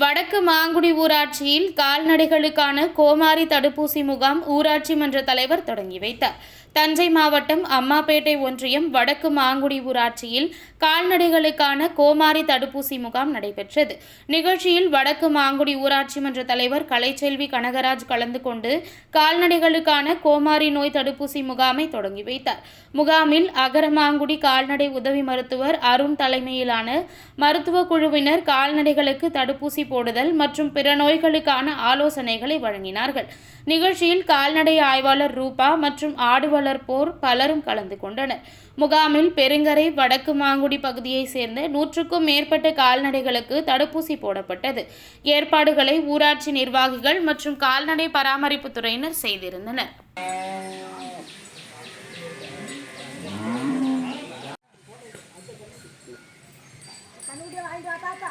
வடக்கு மாங்குடி ஊராட்சியில் கால்நடைகளுக்கான கோமாரி தடுப்பூசி முகாம் ஊராட்சி மன்ற தலைவர் தொடங்கி வைத்தார். தஞ்சை மாவட்டம் அம்மாப்பேட்டை ஒன்றியம் வடக்கு மாங்குடி ஊராட்சியில் கால்நடைகளுக்கான கோமாரி தடுப்பூசி முகாம் நடைபெற்றது. நிகழ்ச்சியில் வடக்கு மாங்குடி ஊராட்சி மன்ற தலைவர் கலைச்செல்வி கனகராஜ் கலந்து கொண்டு கால்நடைகளுக்கான கோமாரி நோய் தடுப்பூசி முகாமை தொடங்கி வைத்தார். முகாமில் அகரமாங்குடி கால்நடை உதவி மருத்துவர் அருண் தலைமையிலான மருத்துவ குழுவினர் கால்நடைகளுக்கு தடுப்பூசி போடுதல் மற்றும் பிற நோய்களுக்கான ஆலோசனைகளை வழங்கினார்கள். நிகழ்ச்சியில் கால்நடை ஆய்வாளர் ரூபா மற்றும் ஆடு வளர்ப்போர் பலரும் கலந்து கொண்டனர். முகாமில் பெருங்கரை வடக்கு மாங்குடி பகுதியைச் சேர்ந்த நூற்றுக்கும் மேற்பட்ட கால்நடைகளுக்கு தடுப்பூசி போடப்பட்டது. ஏற்பாடுகளை ஊராட்சி நிர்வாகிகள் மற்றும் கால்நடை பராமரிப்பு துறையினர் செய்திருந்தனர். பாப்பா